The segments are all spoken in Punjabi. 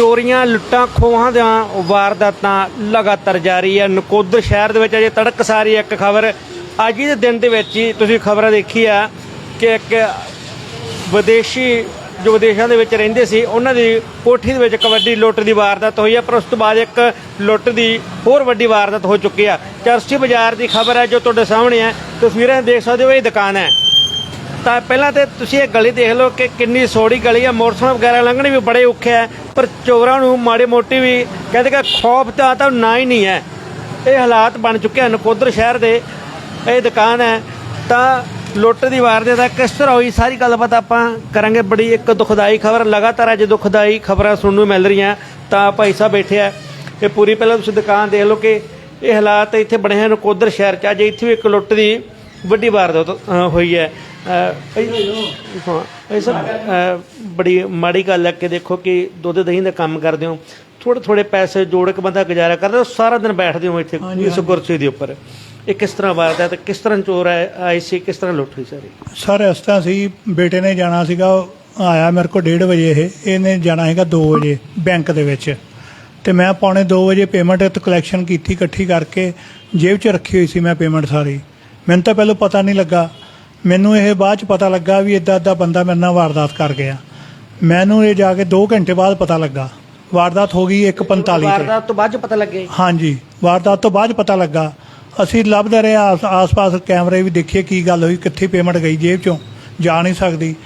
ਚੋਰੀਆਂ, ਲੁੱਟਾਂ, ਖੋਹਾਂ ਦੀਆਂ ਵਾਰਦਾਤਾਂ ਲਗਾਤਾਰ ਜਾਰੀ ਹੈ। ਨਕੋਦਰ ਸ਼ਹਿਰ ਦੇ ਵਿੱਚ ਅਜੇ ਤੜਕਸਾਰੀ ਇੱਕ ਖਬਰ। ਅੱਜ ਹੀ ਦੇ ਦਿਨ ਦੇ ਵਿੱਚ ਹੀ ਤੁਸੀਂ ਖਬਰਾਂ ਦੇਖੀ ਆ ਕਿ ਇੱਕ ਵਿਦੇਸ਼ੀ, ਜੋ ਵਿਦੇਸ਼ਾਂ ਦੇ ਵਿੱਚ ਰਹਿੰਦੇ ਸੀ, ਉਹਨਾਂ ਦੀ ਕੋਠੀ ਦੇ ਵਿੱਚ ਇੱਕ ਵੱਡੀ ਲੁੱਟ ਦੀ ਵਾਰਦਾਤ ਹੋਈ ਹੈ, ਪਰ ਉਸ ਤੋਂ ਬਾਅਦ ਇੱਕ ਲੁੱਟ ਦੀ ਹੋਰ ਵੱਡੀ ਵਾਰਦਾਤ ਹੋ ਚੁੱਕੀ ਆ। ਚਰਸੀ ਬਾਜ਼ਾਰ ਦੀ ਖਬਰ ਹੈ ਜੋ ਤੁਹਾਡੇ ਸਾਹਮਣੇ ਹੈ। ਤਸਵੀਰਾਂ ਦੇਖ ਸਕਦੇ ਹੋ, ਇਹ ਦੁਕਾਨ ਹੈ। ਤਾਂ ਪਹਿਲਾਂ ਤੇ ਤੁਸੀਂ ਇਹ ਗਲੀ ਦੇਖ ਲਓ ਕਿ ਕਿੰਨੀ ਸੋੜੀ ਗਲੀ ਹੈ ਮੋਟਰਸਾਈਕਲ ਵਗੈਰਾ ਲੰਘਣੇ ਵੀ ਬੜੇ ਔਖੇ ਹੈ ਪਰ ਚੋਰਾਂ ਨੂੰ ਮਾੜੇ ਮੋਟੀ ਵੀ ਕਹਿੰਦੇ ਕਿ ਖੌਫ ਤਾਂ ਤਾਂ ਨਾ ਹੀ ਨਹੀਂ ਹੈ। ਇਹ ਹਾਲਾਤ ਬਣ ਚੁੱਕੇ ਹਨ। ਨਕੋਦਰ ਸ਼ਹਿਰ ਦੇ ਇਹ ਦੁਕਾਨ ਹੈ। ਤਾਂ ਲੁੱਟ ਦੀ ਵਾਰਦਾਤ ਹੈ ਕਿਸ ਤਰ੍ਹਾਂ ਹੋਈ? ਸਾਰੀ ਗੱਲਬਾਤ ਆਪਾਂ ਕਰਾਂਗੇ। ਬੜੀ ਇੱਕ ਦੁਖਦਾਈ ਖਬਰ ਲਗਾਤਾਰ ਅੱਜ ਦੁਖਦਾਈ ਖਬਰਾਂ ਸੁਣਨ ਨੂੰ ਮਿਲ ਰਹੀਆਂ। ਤਾਂ ਭਾਈ ਸਾਹਿਬ ਬੈਠੇ ਆ। ਇਹ ਪੂਰੀ ਪਹਿਲਾਂ ਤੁਸੀਂ ਦੁਕਾਨ ਦੇਖ ਲਓ ਕਿ ਇਹ ਹਾਲਾਤ ਇੱਥੇ ਬਣੇ ਹਨ ਨਕੋਦਰ ਸ਼ਹਿਰ ਚ। ਅੱਜ ਇੱਥੇ ਵੀ ਇੱਕ ਲੁੱਟ ਦੀ ਵੱਡੀ ਵਾਰਦਾਤ ਹੋਈ ਹੈ। ਅ, ਹਾਂ ਇਹ ਸਭ ਅ, ਬੜੀ ਮਾੜੀ ਗੱਲ ਹੈ ਕਿ ਦੇਖੋ ਕਿ ਦੁੱਧ ਦਹੀਂ ਦਾ ਕੰਮ ਕਰਦੇ ਹੋ ਥੋੜੇ ਥੋੜੇ ਪੈਸੇ ਜੋੜ ਕੇ ਬੰਦਾ ਗੁਜ਼ਾਰਾ ਕਰਦਾ ਸਾਰਾ ਦਿਨ ਬੈਠਦੇ ਹੋ ਇੱਥੇ ਇਸ ਕੁਰਸੀ ਦੇ ਉੱਪਰ। ਇਹ ਕਿਸ ਤਰ੍ਹਾਂ ਵਾਰਦਾਤ ਕਿਸ ਤਰ੍ਹਾਂ ਚੋਰ ਆਏ ਸੀ ਕਿਸ ਤਰ੍ਹਾਂ ਲੁੱਟ ਹੋਈ ਸਾਰੀ? ਸਰ ਇਸ ਤਰ੍ਹਾਂ ਸੀ ਬੇਟੇ ਨੇ ਜਾਣਾ ਸੀਗਾ ਆਇਆ ਮੇਰੇ ਕੋਲ 1:30 ਵਜੇ ਇਹ ਇਹਨੇ ਜਾਣਾ ਹੈਗਾ 2 ਵਜੇ ਬੈਂਕ ਦੇ ਵਿੱਚ। ਤੇ ਮੈਂ ਪੌਣੇ 2 ਵਜੇ ਪੇਮੈਂਟ ਤੇ ਕਲੈਕਸ਼ਨ ਕੀਤੀ ਇਕੱਠੀ ਕਰਕੇ ਜੇਬ 'ਚ ਰੱਖੀ ਹੋਈ ਸੀ ਮੈਂ ਪੇਮੈਂਟ ਸਾਰੀ। ਮੈਨੂੰ ਤਾਂ ਪਹਿਲਾਂ ਪਤਾ ਨਹੀਂ ਲੱਗਾ ਮੈਨੂੰ ਇਹ ਬਾਅਦ 'ਚ ਪਤਾ ਲੱਗਾ ਵੀ ਇਦਾਂ ਇਦਾਂ ਬੰਦਾ ਮੇਰੇ ਨਾਲ ਵਾਰਦਾਤ ਕਰ ਗਿਆ। ਮੈਨੂੰ ਇਹ ਜਾ ਕੇ 2 ਘੰਟੇ ਬਾਅਦ ਪਤਾ ਲੱਗਾ। ਵਾਰਦਾਤ ਹੋ ਗਈ 1:45 ਤੇ। ਵਾਰਦਾਤ ਤੋਂ ਬਾਅਦ 'ਚ ਪਤਾ ਲੱਗੇ? ਹਾਂਜੀ ਵਾਰਦਾਤ ਤੋਂ ਬਾਅਦ ਪਤਾ ਲੱਗਾ। ਅਸੀਂ ਲੱਭਦੇ ਰਹੇ ਆਸ- ਆਸ-ਪਾਸ ਕੈਮਰੇ ਵੀ ਦੇਖੀਏ ਕੀ ਗੱਲ ਹੋਈ ਕਿੱਥੇ ਪੇਮੈਂਟ ਗਈ ਜੇਬ ਚੋਂ ਜਾ ਨਹੀਂ ਸਕਦੀ।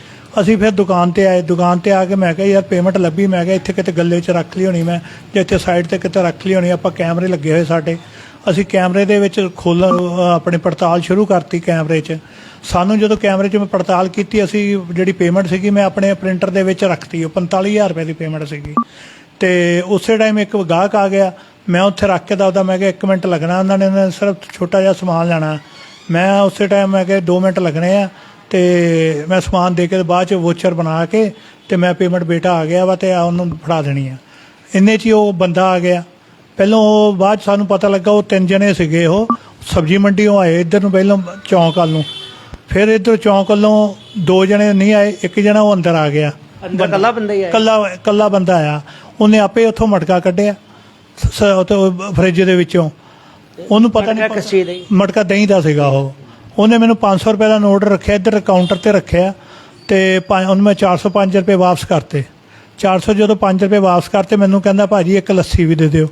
ਅਸੀਂ ਫਿਰ ਦੁਕਾਨ ਤੇ ਆਏ ਦੁਕਾਨ ਤੇ ਆ ਕੇ ਮੈਂ ਕਿਹਾ ਯਾਰ ਪੇਮੈਂਟ ਲੱਭੀ? ਮੈਂ ਕਿਹਾ ਇੱਥੇ ਕਿਤੇ ਗੱਲੇ 'ਚ ਰੱਖ ਲਈ ਹੋਣੀ ਮੈਂ ਜੇ ਇੱਥੇ ਸਾਈਡ ਤੇ ਕਿਤੇ ਰੱਖ ਲਈ ਹੋਣੀ ਆਪਾਂ ਕੈਮਰੇ ਲੱਗੇ ਹੋਏ ਸਾਡੇ। ਅਸੀਂ ਕੈਮਰੇ ਦੇ ਵਿੱਚ ਖੋਲ, ਆਪਣੀ ਪੜਤਾਲ ਸ਼ੁਰੂ ਕਰਤੀ ਕੈਮਰੇ 'ਚ। ਸਾਨੂੰ ਜਦੋਂ ਕੈਮਰੇ 'ਚ ਮੈਂ ਪੜਤਾਲ ਕੀਤੀ, ਅਸੀਂ ਜਿਹੜੀ ਪੇਮੈਂਟ ਸੀਗੀ ਮੈਂ ਆਪਣੇ ਪ੍ਰਿੰਟਰ ਦੇ ਵਿੱਚ ਰੱਖਤੀ। ਉਹ 45000 ਰੁਪਏ ਦੀ ਪੇਮੈਂਟ ਸੀਗੀ। ਤੇ ਉਸੇ ਟਾਈਮ ਇੱਕ ਗਾਹਕ ਆ ਗਿਆ। ਮੈਂ ਉੱਥੇ ਰੱਖ ਕੇ ਦੱਸਦਾ ਮੈਂ ਕਿਹਾ 1 ਮਿੰਟ ਲੱਗਣਾ ਉਹਨਾਂ ਨੇ ਸਿਰਫ ਛੋਟਾ ਜਿਹਾ ਸਮਾਨ ਲੈਣਾ। ਮੈਂ ਉਸੇ ਟਾਈਮ ਮੈਂ ਕਿਹਾ 2 ਮਿੰਟ ਲੱਗਣੇ ਆ। ਤੇ ਮੈਂ ਸਮਾਨ ਦੇ ਕੇ ਤੇ ਬਾਅਦ ਚ ਵੋਚਰ ਬਣਾ ਕੇ ਤੇ ਮੈਂ ਪੇਮੈਂਟ ਬੇਟਾ ਆ ਗਿਆ ਵਾ ਤੇ ਆ ਉਹਨੂੰ ਫੜਾ ਦੇਣੀ ਆ। ਇੰਨੇ ਚ ਹੀ ਉਹ ਬੰਦਾ ਆ ਗਿਆ। ਪਹਿਲਾਂ ਉਹ ਬਾਅਦ 'ਚ ਸਾਨੂੰ ਪਤਾ ਲੱਗਾ ਉਹ ਤਿੰਨ ਜਣੇ ਸੀਗੇ ਉਹ। ਸਬਜ਼ੀ ਮੰਡੀੋਂ ਆਏ ਇੱਧਰ ਨੂੰ ਪਹਿਲਾਂ ਚੌਂਕ ਵੱਲ ਨੂੰ। ਫਿਰ ਇੱਧਰ ਚੌਂਕ ਵੱਲੋਂ ਦੋ ਜਣੇ ਨਹੀਂ ਆਏ ਇੱਕ ਜਣਾ ਉਹ ਅੰਦਰ ਆ ਗਿਆ। ਅੰਦਰ ਕੱਲਾ ਬੰਦਾ ਹੀ ਆਇਆ। ਕੱਲਾ ਕੱਲਾ ਬੰਦਾ ਆਇਆ। ਉਹਨੇ ਆਪੇ ਉੱਥੋਂ ਮਟਕਾ ਕੱਢਿਆ। ਸ- ਉਹ ਫ੍ਰਿਜ ਦੇ ਵਿੱਚੋਂ। ਉਹਨੂੰ ਪਤਾ ਮਟਕਾ ਨਹੀਂ ਕਿਸ ਚੀਜ਼ ਦਾ ਜੀ? ਮਟਕਾ ਦਹੀਂ ਦਾ ਸੀਗਾ ਉਹ। ਉਹਨੇ ਮੈਨੂੰ 500 ਰੁਪਏ ਦਾ ਨੋਟ ਰੱਖਿਆ ਇੱਧਰ ਕਾਊਂਟਰ ਤੇ ਰੱਖਿਆ। ਤੇ ਪੰਜ- ਉਹਨੂੰ ਮੈਂ 405 ਰੁਪਏ ਵਾਪਸ ਕਰਤੇ। 400 ਜਦੋਂ 5 ਰੁਪਏ ਵਾਪਸ ਕਰਤੇ ਮੈਨੂੰ ਕਹਿੰਦਾ ਭਾਜੀ ਇੱਕ ਲੱਸੀ ਵੀ ਦੇ ਦਿਓ।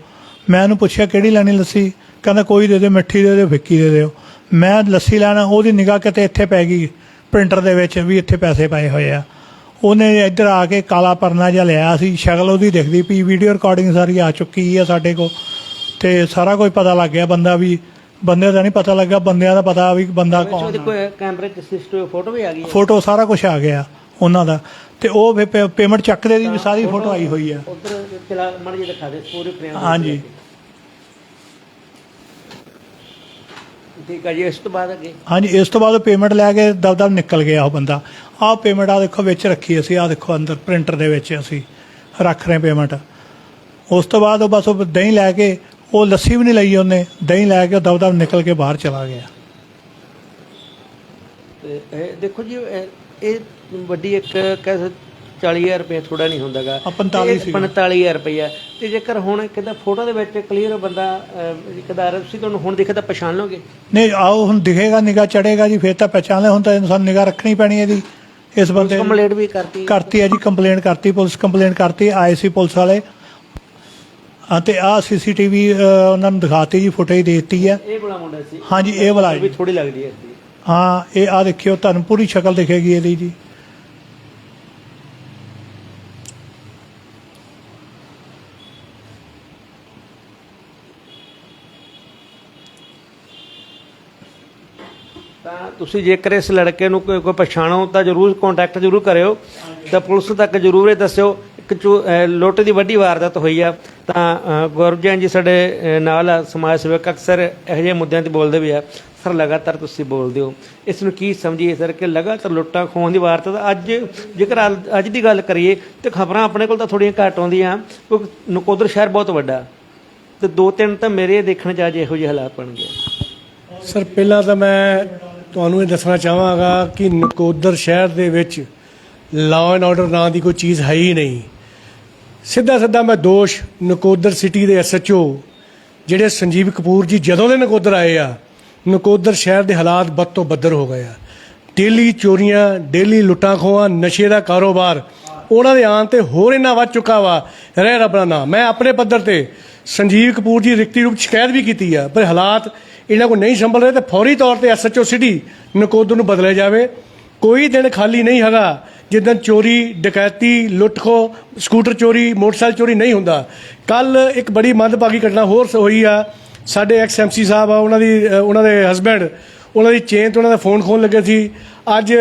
ਮੈਂ ਉਹਨੂੰ ਪੁੱਛਿਆ ਕਿਹੜੀ ਲੈਣੀ ਲੱਸੀ? ਕਹਿੰਦਾ ਕੋਈ ਦੇ ਦਿਓ ਮਿੱਠੀ ਦੇ ਦਿਓ ਫਿੱਕੀ ਦੇ ਦਿਓ। ਮੈਂ ਲੱਸੀ ਲੈਣਾ ਉਹਦੀ ਨਿਗਾਹ ਕਿਤੇ ਇੱਥੇ ਪੈ ਗਈ ਪ੍ਰਿੰਟਰ ਦੇ ਵਿੱਚ ਵੀ ਇੱਥੇ ਪੈਸੇ ਪਏ ਹੋਏ ਆ। ਉਹਨੇ ਇੱਧਰ ਆ ਕੇ ਕਾਲਾ ਪਰਨਾ ਜਿਹਾ ਲਿਆ ਸੀ ਸ਼ਕਲ ਉਹਦੀ ਦਿਖਦੀ ਪਈ ਵੀਡੀਓ ਰਿਕਾਰਡਿੰਗ ਸਾਰੀ ਆ ਚੁੱਕੀ ਆ ਸਾਡੇ ਕੋਲ। ਤੇ ਸਾਰਾ ਕੁਝ ਪਤਾ ਲੱਗ ਗਿਆ ਬੰਦਾ ਵੀ ਬੰਦੇ ਦਾ ਨਹੀਂ ਪਤਾ ਲੱਗਾ ਬੰਦਿਆਂ ਦਾ ਪਤਾ ਵੀ ਬੰਦਾ ਉਹਦੇ ਕੌਣ। ਕੋਈ ਕੈਮਰੇ 'ਚ ਸਿਸਟਮ ਫੋਟੋ ਵੀ ਆ ਗਈ ਫੋਟੋ ਸਾਰਾ ਕੁਝ ਆ ਗਿਆ ਉਹਨਾਂ ਦਾ। ਤੇ ਉਹ ਫਿਰ ਪੇਮੈਂਟ ਚੱਕਦੇ ਦੀ ਵੀ ਸਾਰੀ ਫੋਟੋ ਆਈ ਹੋਈ ਆ। ਉਧਰ ਚਲਾ ਮੜ ਜੀ ਦਿਖਾ ਦੇ ਪੂਰੀ ਪ੍ਰੇਮ ਹਾਂਜੀ। ਠੀਕ ਹੈ ਜੀ ਇਸ ਤੋਂ ਬਾਅਦ ਅੱਗੇ? ਹਾਂਜੀ ਇਸ ਤੋਂ ਬਾਅਦ ਪੇਮੈਂਟ ਲੈ ਕੇ ਦਬਦਬ ਨਿਕਲ ਗਿਆ ਉਹ ਬੰਦਾ। ਆਹ ਪੇਮੈਂਟ ਆ ਦੇਖੋ ਵਿੱਚ ਰੱਖੀ ਅਸੀਂ ਆ ਦੇਖੋ ਅੰਦਰ ਪ੍ਰਿੰਟਰ ਦੇ ਵਿੱਚ ਅਸੀਂ ਰੱਖ ਰਹੇ ਪੇਮੈਂਟ। ਉਸ ਤੋਂ ਬਾਅਦ ਉਹ ਬਸ ਉਹ ਦਹੀਂ ਲੈ ਕੇ ਉਹ ਲੱਸੀ ਵੀ ਨਹੀਂ ਲਈ ਉਹਨੇ ਦਹੀਂ ਲੈ ਕੇ ਦਬਦਬ ਨਿਕਲ ਕੇ ਬਾਹਰ ਚਲਾ ਗਿਆ। ਤੇ ਇਹ ਦੇਖੋ ਜੀ ਇਹ- ਇਹ ਵੱਡੀ ਇੱਕ ਕਹਿ 40000 ਰੁਪਏ ਥੋੜਾ ਨਹੀਂ ਹੁੰਦਾਗਾ। ਆ, 45 ਸੀਗਾ। 45000 ਰੁਪਏ ਤੇ ਜੇਕਰ ਹੁਣ ਕਿਦਾ ਫੋਟੋ ਦੇ ਵਿੱਚ ਕਲੀਅਰ ਬੰਦਾ ਕਿਦਾਰ ਤੁਸੀਂ ਤੁਹਾਨੂੰ ਹੁਣ ਦੇਖੇ ਤਾਂ ਪਛਾਣ ਲਓਗੇ। ਨਹੀਂ ਆਓ ਹੁਣ ਦਿਖੇਗਾ ਨਿਗਾਹ ਚੜੇਗਾ ਜੀ ਫਿਰ ਤਾਂ ਪਹਿਚਾਣ ਲੈ ਹੁਣ ਤਾਂ ਇਨਸਾਨ ਨਿਗਾਹ ਰੱਖਣੀ ਪੈਣੀ ਹੈ ਜੀ। ਇਸ ਬੰਦੇ ਨੂੰ। ਕੰਪਲੀਟ ਵੀ ਕਰਤੀ। ਕਰਤੀ ਹੈ ਜੀ ਕੰਪਲੇਂਟ ਕਰਤੀ ਪੁਲਿਸ ਕੰਪਲੇਂਟ ਕਰਤੀ ਆਏ ਸੀ ਪੁਲਿਸ ਵਾਲੇ। ਹਾਂ ਤੇ ਆ ਸੀਸੀਟੀਵੀ ਉਹਨਾਂ ਨੂੰ ਦਿਖਾਤੀ ਜੀ ਫੁਟੇਜ ਦਿੱਤੀ ਹੈ। ਇਹ ਬੜਾ ਮੁੰਡਾ ਸੀ। ਹਾਂਜੀ ਇਹ ਵਾਲਾ ਵੀ ਜੀ। ਥੋੜੀ ਲੱਗਦੀ ਹੈ ਹਾਂ ਇਹ ਆ ਦੇਖਿਓ ਤੁਹਾਨੂੰ ਪੂਰੀ ਸ਼ਕਲ ਦਿਖੇਗੀ ਇਹਦੀ ਜੀ ਤਾਂ ਤੁਸੀਂ ਜੇਕਰ ਇਸ ਲੜਕੇ ਨੂੰ ਕੋਈ ਕੋਈ ਪਛਾਣੋ ਤਾਂ ਜਰੂਰ ਕੰਟੈਕਟ ਜਰੂਰ ਕਰਿਓ। ਤਾਂ ਪੁਲਿਸ ਤੱਕ ਜਰੂਰ ਇਹ ਦੱਸਿਓ ਇੱਕ ਚੋ- ਲੁੱਟ ਦੀ ਵੱਡੀ ਵਾਰਦਾਤ ਹੋਈ ਆ। ਤਾਂ ਅਹ ਜੀ ਸਾਡੇ ਨਾਲ ਆ, ਸਮਾਜ ਸੇਵਕ ਅਕਸਰ ਇਹੋ ਜਿਹੇ ਮੁੱਦਿਆਂ ਤੇ ਬੋਲਦੇ ਵੀ ਆ। ਸਰ ਲਗਾਤਾਰ ਤੁਸੀਂ ਬੋਲਦੇ ਹੋ। ਇਸ ਨੂੰ ਕੀ ਸਮਝੀਏ ਸਰ ਕਿ ਲਗਾਤਾਰ ਲੁੱਟਾਂ ਖੋਹਣ ਦੀ ਵਾਰਦਾਤ ਅੱਜ ਜੇਕਰ ਅੱਜ- ਅੱਜ ਦੀ ਗੱਲ ਕਰੀਏ ਤੇ ਖਬਰਾਂ ਆਪਣੇ ਕੋਲ ਤਾਂ ਥੋੜੀਆਂ ਘੱਟ ਆਉਂਦੀਆਂ ਕਿਉਂਕਿ ਨਕੋਦਰ ਸ਼ਹਿਰ ਬਹੁਤ ਵੱਡਾ। ਤੇ ਦੋ ਤਿੰਨ ਤਾਂ ਮੇਰੇ ਦੇਖਣ ਚ ਅੱਜ ਇਹੋ ਜਿਹੇ ਹਾਲਾਤ ਬਣ ਗਏ। ਸਰ ਪਹਿਲਾਂ ਤਾਂ ਮੈਂ ਤੁਹਾਨੂੰ ਇਹ ਦੱਸਣਾ ਚਾਹਾਂਗਾ ਕਿ ਨਕੋਦਰ ਸ਼ਹਿਰ ਦੇ ਵਿੱਚ ਲਾਅ ਐਂਡ ਆਰਡਰ ਨਾਂ ਦੀ ਕੋਈ ਚੀਜ਼ ਹੈ ਹੀ ਨਹੀਂ। ਸਿੱਧਾ ਸਿੱਧਾ ਮੈਂ ਦੋਸ਼ ਨਕੋਦਰ ਸਿਟੀ ਦੇ ਐਸਐਚਓ ਜਿਹੜੇ ਸੰਜੀਵ ਕਪੂਰ ਜੀ ਜਦੋਂ ਦੇ ਨਕੋਦਰ ਆਏ ਆ, ਨਕੋਦਰ ਸ਼ਹਿਰ ਦੇ ਹਾਲਾਤ ਬਦ ਤੋਂ ਬੱਦਰ ਹੋ ਗਏ ਆ। ਡੇਲੀ ਚੋਰੀਆਂ, ਡੇਲੀ ਲੁੱਟਾਂ ਖੋਹਾਂ, ਨਸ਼ੇ ਦਾ ਕਾਰੋਬਾਰ, ਉਹਨਾਂ ਦੇ ਆਉਣ ਤੇ ਹੋਰ ਇੰਨਾ ਵੱਧ ਚੁੱਕਾ ਵਾ, ਰਹਿ ਰੱਬ ਦਾ ਨਾਮ। ਮੈਂ ਆਪਣੇ ਪੱਧਰ ਤੇ ਸੰਜੀਵ ਕਪੂਰ ਜੀ ਰਿਕਤੀ ਰੂਪ ਸ਼ਿਕਾਇਤ ਵੀ ਕੀਤੀ ਆ, ਪਰ ਹਾਲਾਤ ਇਹਨਾਂ ਕੋਲ ਨਹੀਂ ਸੰਭਲ ਰਹੇ ਤੇ ਫੌਰੀ ਤੌਰ ਤੇ ਐਸਐਚਓ ਸਿਟੀ ਨਕੋਦਰ ਨੂੰ ਬਦਲਿਆ ਜਾਵੇ। ਕੋਈ ਦਿਨ ਖਾਲੀ ਨਹੀਂ ਹੈਗਾ। ਜਿੱਦਣ ਚੋਰੀ, ਡਕੈਤੀ, ਲੁੱਟਖੋ, ਸਕੂਟਰ ਚੋਰੀ, ਮੋਟਰਸਾਈਕਲ ਚੋਰੀ ਨਹੀਂ ਹੁੰਦਾ। ਕੱਲ ਇੱਕ ਬੜੀ ਮੰਦਭਾਗੀ ਘਟਨਾ ਹੋਰ ਸ- ਹੋਈ ਆ। ਸਾਡੇ ਐਕਸ ਐਮਸੀ ਸਾਹਿਬ ਆ, ਉਹਨਾਂ ਦੀ ਉਹਨਾਂ ਦੇ ਹਸਬੈਂਡ, ਉਹਨਾਂ ਦੀ ਚੇਨ ਤੋਂ ਉਹਨਾਂ ਦਾ ਫੋਨ ਖੋਣ ਲੱਗੇ ਸੀ। ਅੱਜ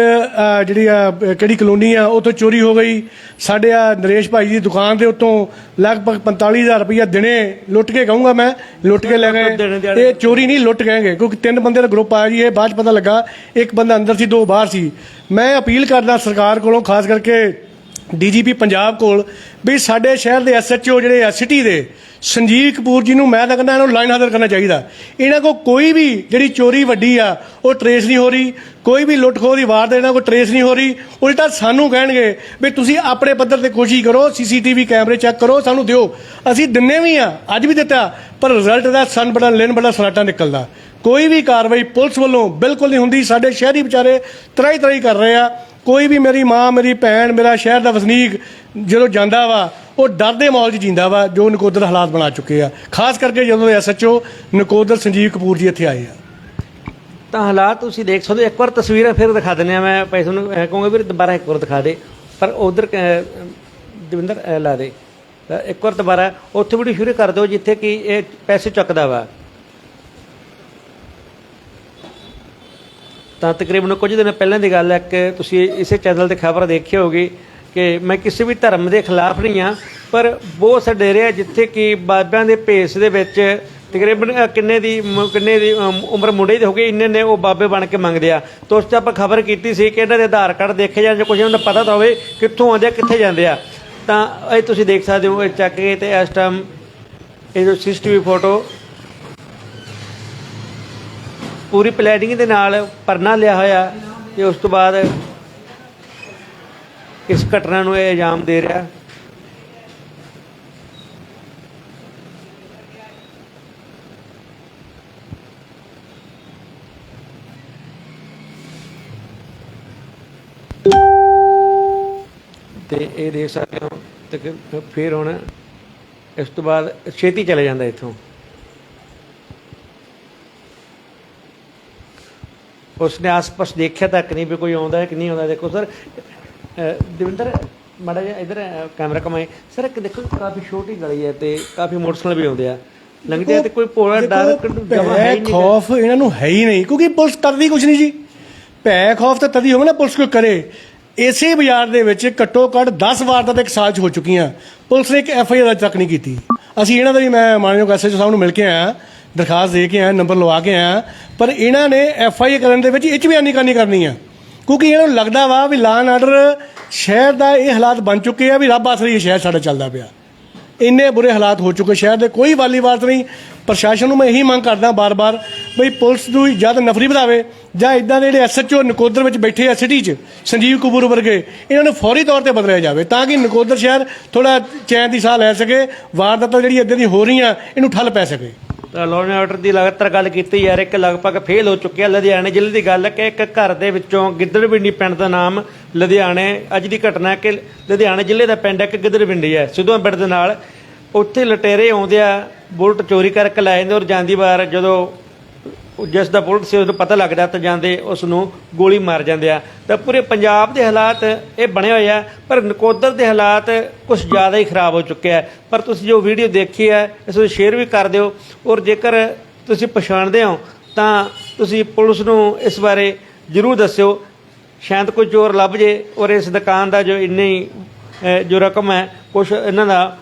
ਜਿਹੜੀ ਆ ਕਿਹੜੀ ਕਲੋਨੀ ਆ ਉੱਥੋਂ ਚੋਰੀ ਹੋ ਗਈ। ਸਾਡੇ ਆ ਨਰੇਸ਼ ਭਾਈ ਦੀ ਦੁਕਾਨ ਦੇ ਉੱਤੋਂ ਲਗਭਗ 45000 ਰੁਪਇਆ ਦਿਨੇ ਲੁੱਟ ਕੇ ਕਹੂੰਗਾ ਮੈਂ। ਲੁੱਟ ਕੇ ਲੈ ਗਏ। ਇਹ ਚੋਰੀ ਨਹੀਂ ਲੁੱਟ ਗਏਗੇ ਕਿਉਂਕਿ ਤਿੰਨ ਬੰਦੇ ਦਾ ਗਰੁੱਪ ਆਇਆ ਜੀ ਇਹ ਬਾਅਦ ਪਤਾ ਲੱਗਾ ਇੱਕ ਬੰਦਾ ਅੰਦਰ ਸੀ ਦੋ ਬਾਹਰ ਸੀ। ਮੈਂ ਅਪੀਲ ਕਰਦਾ ਸਰਕਾਰ ਕੋਲੋਂ ਖਾਸ ਕਰਕੇ ਡੀਜੀਪੀ ਪੰਜਾਬ ਕੋਲ ਵੀ ਸਾਡੇ ਸ਼ਹਿਰ ਦੇ ਐਸਐਚਓ ਜਿਹੜੇ ਆ ਸਿਟੀ ਦੇ, ਸੰਜੀਵ ਕਪੂਰ ਜੀ ਨੂੰ ਮੈਂ ਤਾਂ ਕਹਿੰਦਾ ਇਹਨੂੰ ਲਾਈਨ ਹਾਜ਼ਰ ਕਰਨਾ ਚਾਹੀਦਾ। ਇਹਨਾਂ ਕੋ ਕੋਈ ਵੀ ਜਿਹੜੀ ਚੋਰੀ ਵੱਡੀ ਆ, ਉਹ ਟਰੇਸ ਨਹੀਂ ਹੋ ਰਹੀ, ਕੋਈ ਵੀ ਲੁੱਟ ਖੋਹ ਦੀ ਵਾਰਦਾਤ ਇਹਨਾਂ ਕੋ ਟਰੇਸ ਨਹੀਂ ਹੋ ਰਹੀ। ਉਲਟਾ ਸਾਨੂੰ ਕਹਿਣਗੇ ਵੀ ਤੁਸੀਂ ਆਪਣੇ ਪੱਧਰ ਤੇ ਕੋਸ਼ਿਸ਼ ਕਰੋ, ਸੀਸੀਟੀਵੀ ਕੈਮਰੇ ਚੈੱਕ ਕਰੋ, ਸਾਨੂੰ ਦਿਓ। ਅਸੀਂ ਦਿੰਨੇ ਵੀ ਆ, ਅੱਜ ਵੀ ਦਿੱਤਾ, ਪਰ ਰਿਜ਼ਲਟ ਦਾ ਸਨ ਬੜਾ ਲੈਣ ਬੜਾ ਸਰਾਟਾ ਨਿਕਲਦਾ। ਕੋਈ ਵੀ ਕਾਰਵਾਈ ਪੁਲਿਸ ਵੱਲੋਂ ਬਿਲਕੁਲ ਨਹੀਂ ਹੁੰਦੀ। ਸਾਡੇ ਸ਼ਹਿਰੀ ਵਿਚਾਰੇ ਤਰਾਈ ਤਰਾਈ ਕਰ ਰਹੇ ਆ। ਕੋਈ ਵੀ ਮੇਰੀ ਮਾਂ, ਮੇਰੀ ਭੈਣ, ਮੇਰਾ ਸ਼ਹਿਰ ਦਾ ਵਸਨੀਕ ਜਦੋਂ ਜਾਂਦਾ ਵਾ, ਉਹ ਡਰ ਦੇ ਮਾਹੌਲ 'ਚ ਜਿੰਦਾ ਵਾ, ਜੋ ਨਕੋਦਰ ਹਾਲਾਤ ਬਣਾ ਚੁੱਕੇ ਆ। ਖਾਸ ਕਰਕੇ ਜਦੋਂ ਐਸਐਚਓ ਨਕੋਦਰ ਸੰਜੀਵ ਕਪੂਰ ਜੀ ਇੱਥੇ ਆਏ ਆ। ਤਾਂ ਹਾਲਾਤ ਤੁਸੀਂ ਦੇਖ ਸਕਦੇ ਹੋ। ਇੱਕ ਵਾਰ ਤਸਵੀਰਾਂ ਫਿਰ ਦਿਖਾ ਦਿੰਦੇ ਆ ਮੈਂ, ਭਾਈ ਤੁਹਾਨੂੰ ਇਹ ਕਹੂੰਗਾ ਵੀ ਦੁਬਾਰਾ ਇੱਕ ਵਾਰ ਦਿਖਾ ਦੇ, ਪਰ ਉਧਰ ਦਵਿੰਦਰ ਲਾ ਦੇ। ਇੱਕ ਵਾਰ ਦੁਬਾਰਾ, ਉੱਥੇ ਵੀਡੀਓ ਸ਼ੁਰੂ ਕਰ ਦਿਓ ਜਿੱਥੇ ਕਿ ਇਹ ਪੈਸੇ ਚੱਕਦਾ ਵਾ। ਤਾਂ ਤਕਰੀਬਨ ਕੁਝ ਦਿਨ ਪਹਿਲਾਂ ਦੀ ਗੱਲ ਹੈ ਕਿ ਤੁਸੀਂ ਇਸੇ ਚੈਨਲ ਤੇ ਖਬਰ ਦੇਖੀ ਹੋਗੀ ਕਿ ਮੈਂ ਕਿਸੇ ਵੀ ਧਰਮ ਦੇ ਖਿਲਾਫ ਨਹੀਂ ਆ ਪਰ ਬਹੁਤ ਸੇ ਡੇਰੇ ਆ ਜਿੱਥੇ ਕਿ ਬਾਬਿਆਂ ਦੇ ਭੇਸ ਦੇ ਵਿੱਚ ਤਕਰੀਬਨ ਕਿੰਨੇ ਦੀ ਕਿੰਨੇ ਦੀ ਉਮਰ ਮੁੰਡੇ ਦੀ ਹੋ ਗਈ ਇੰਨੇ ਨੇ ਉਹ ਬਾਬੇ ਬਣ ਕੇ ਮੰਗਦੇ ਆ। ਤੋਂ ਉਸ ਤੇ ਆਪਾਂ ਖਬਰ ਕੀਤੀ ਸੀ ਕਿ ਇਹਨਾਂ ਦੇ ਆਧਾਰ ਕਾਰਡ ਦੇਖੇ ਜਾਣ ਜੇ ਕੁਝ ਉਹਨਾਂ ਨੂੰ ਪਤਾ ਤਾਂ ਹੋਵੇ ਕਿੱਥੋਂ ਆਉਂਦੇ ਆ, ਕਿੱਥੇ ਜਾਂਦੇ ਆ। ਤਾਂ ਇਹ ਤੁਸੀਂ ਦੇਖ ਸਕਦੇ ਹੋ, ਇਹ ਚੱਕ ਕੇ ਤੇ ਇਸ ਟਾਈਮ ਇਹ ਜੋ ਸੀਸੀਟੀਵੀ ਫੋਟੋ ਪੂਰੀ ਪਲੈਨਿੰਗ ਦੇ ਨਾਲ ਪਰਨਾ ਲਿਆ ਹੋਇਆ ਤੇ ਉਸ ਤੋਂ ਬਾਅਦ ਇਸ ਘਟਨਾ ਨੂੰ ਇਹ ਇਲਜ਼ਾਮ ਦੇ ਰਿਹਾ। ਤੇ ਇਹ ਦੇਖ ਸਕਦੇ ਹੋ ਤੇ ਫਿਰ ਹੁਣ ਇਸ ਤੋਂ ਬਾਅਦ ਛੇਤੀ ਚਲੇ ਜਾਂਦਾ ਇੱਥੋਂ। ਉਸਨੇ ਆਸ-ਪਾਸ ਦੇਖਿਆ ਤੱਕ ਨਹੀਂ ਵੀ ਕੋਈ ਆਉਂਦਾ ਹੈ ਕਿ ਨਹੀਂ ਆਉਂਦਾ ਦੇਖੋ ਸਰ ਦਵਿੰਦਰ ਮਾੜਾ ਜਿਹਾ ਇਧਰ ਕੈਮਰਾ ਕਮਾਏ ਸਰ ਇੱਕ ਦੇਖੋ ਕਾਫੀ ਛੋਟੀ ਗਲੀ ਹੈ ਤੇ ਕਾਫੀ ਮੋਟਰਸਾਈਕਲ ਵੀ ਆਉਂਦੇ ਆ। ਲੰਘਦੇ ਆ ਤੇ ਕੋਈ ਭੋਲਾ ਡਰ ਜਮਾ ਹੈ ਨਹੀਂ ਖੌਫ ਇਹਨਾਂ ਨੂੰ ਹੈ ਹੀ ਨਹੀਂ ਕਿਉਂਕਿ ਪੁਲਿਸ ਕਰਦੀ ਕੁਝ ਨਹੀਂ ਜੀ। ਭੈ ਖੌਫ ਤਾਂ ਤਦੀ ਹੋਵੇ ਨਾ ਪੁਲਿਸ ਕੋਈ ਕਰੇ। ਇਸੇ ਬਾਜ਼ਾਰ ਦੇ ਵਿੱਚ ਘੱਟੋ ਘੱਟ 10 ਵਾਰ ਤਾਂ ਇੱਕ ਸਾਲ ਚ ਹੋ ਚੁੱਕੀਆਂ। ਪੁਲਿਸ ਨੇ ਇੱਕ ਐਫ ਆਈ ਆਰ ਤੱਕ ਨਹੀਂ ਕੀਤੀ। ਅਸੀਂ ਇਹਨਾਂ ਦਾ ਵੀ ਮੈਂ ਮਾਨਯੋਗ ਐਸਐਚਓ ਸਾਹਿਬ ਨੂੰ ਮਿਲ ਕੇ ਆਇਆ। ਦਰਖਾਸਤ ਦੇ ਕੇ ਆਇਆ, ਨੰਬਰ ਲਵਾ ਕੇ ਆਇਆ, ਪਰ ਇਹਨਾਂ ਨੇ ਐਫ ਆਈ ਆਰ ਕਰਨ ਦੇ ਵਿੱਚ ਇਹ ਚ ਵੀ ਅਨਿਕਾਨੀ ਕਰਨੀ ਆ। ਕਿਉਂਕਿ ਇਹਨਾਂ ਨੂੰ ਲੱਗਦਾ ਵਾ ਵੀ ਲਾਅ ਐਂਡ ਆਰਡਰ ਸ਼ਹਿਰ ਦਾ ਇਹ ਹਾਲਾਤ ਬਣ ਚੁੱਕੇ ਆ ਵੀ ਰੱਬ ਆਸਰੇ ਇਹ ਸ਼ਹਿਰ ਸਾਡਾ ਚੱਲਦਾ ਪਿਆ। ਇੰਨੇ ਬੁਰੇ ਹਾਲਾਤ ਹੋ ਚੁੱਕੇ ਸ਼ਹਿਰ ਦੇ, ਕੋਈ ਵਾਲੀ ਬਾਤ ਨਹੀਂ। ਪ੍ਰਸ਼ਾਸਨ ਨੂੰ ਮੈਂ ਇਹੀ ਮੰਗ ਕਰਦਾ ਬਾਰ-ਬਾਰ ਬਈ ਪੁਲਿਸ ਨੂੰ ਜਦ ਨਫਰੀ ਵਧਾਵੇ ਜਾਂ ਇਦਾਂ ਦੇ ਜਿਹੜੇ ਐਸਐਚਓ ਨਕੋਦਰ ਵਿੱਚ ਬੈਠੇ ਆ ਸਿਟੀ 'ਚ, ਸੰਜੀਵ ਕਪੂਰ ਵਰਗੇ, ਇਹਨਾਂ ਨੂੰ ਫੌਰੀ ਤੌਰ ਤੇ ਬਦਲਿਆ ਜਾਵੇ ਤਾਂ ਕਿ ਨਕੋਦਰ ਸ਼ਹਿਰ ਥੋੜਾ ਚੈਨ ਦੀ ਸਾਹ ਲੈ ਸਕੇ, ਵਾਰਦਾਤਾਂ ਜਿਹੜੀ ਇੱਦਾਂ ਦੀ ਹੋ ਰਹੀਆਂ, ਇਹਨੂੰ ਠੱਲ ਪੈ ਸਕੇ। ਤਾਂ ਲਾਅ ਐਂਡ ਆਰਡਰ ਦੀ ਲਗਾਤਾਰ ਗੱਲ ਕੀਤੀ ਯਾਰ, ਇੱਕ ਲਗਭਗ ਫੇਲ ਹੋ ਚੁੱਕਿਆ ਲੁਧਿਆਣੇ ਜ਼ਿਲ੍ਹੇ ਦੀ ਗੱਲ ਹੈ ਕਿ ਇੱਕ ਘਰ ਦੇ ਵਿੱਚੋਂ ਗਿੱਦੜਵਿੰਡੀ ਪਿੰਡ ਦਾ ਨਾਮ ਲੁਧਿਆਣੇ, ਅੱਜ ਦੀ ਘਟਨਾ ਹੈ ਕਿ ਲੁਧਿਆਣੇ ਜ਼ਿਲ੍ਹੇ ਦਾ ਪਿੰਡ ਇੱਕ ਕਿ ਗਿੱਦੜਵਿੰਡੀ ਹੈ ਸਿੱਧੂਆਂ ਪਿੰਡ ਦੇ ਨਾਲ। ਉੱਥੇ ਲਟੇਰੇ ਆਉਂਦੇ ਆ, ਬੁਲਟ ਚੋਰੀ ਕਰਕੇ ਲੈ ਜਾਂਦੇ ਔਰ ਜਾਂਦੀ ਵਾਰ ਜਦੋਂ ਜਿਸ ਦਾ ਪੁਲਿਸ ਸੀ, ਉਹਨੂੰ ਪਤਾ ਲੱਗਦਾ ਤਾਂ ਜਾਂਦੇ ਉਸ ਨੂੰ ਗੋਲੀ ਮਾਰ ਜਾਂਦੇ ਆ। ਤਾਂ ਪੂਰੇ ਪੰਜਾਬ ਦੇ ਹਾਲਾਤ ਇਹ ਬਣੇ ਹੋਏ ਆ, ਪਰ ਨਕੋਦਰ ਦੇ ਹਾਲਾਤ ਕੁਝ ਜ਼ਿਆਦਾ ਹੀ ਖਰਾਬ ਹੋ ਚੁੱਕੇ ਆ। ਪਰ ਤੁਸੀਂ ਜੋ ਵੀਡੀਓ ਦੇਖੀ ਹੈ, ਇਸ ਨੂੰ ਸ਼ੇਅਰ ਵੀ ਕਰ ਦਿਓ, ਔਰ ਜੇਕਰ ਤੁਸੀਂ ਪਛਾਣਦੇ ਹੋ, ਤਾਂ ਤੁਸੀਂ ਪੁਲਿਸ ਨੂੰ ਇਸ ਬਾਰੇ ਜ਼ਰੂਰ ਦੱਸਿਓ। ਸ਼ਾਇਦ ਕੋਈ ਚੋਰ ਲੱਭ ਜੇ, ਔਰ ਇਸ ਦੁਕਾਨ ਦਾ ਜੋ ਇੰਨੀ ਜੋ ਰਕਮ ਹੈ ਕੁਝ ਇਹਨਾਂ ਦਾ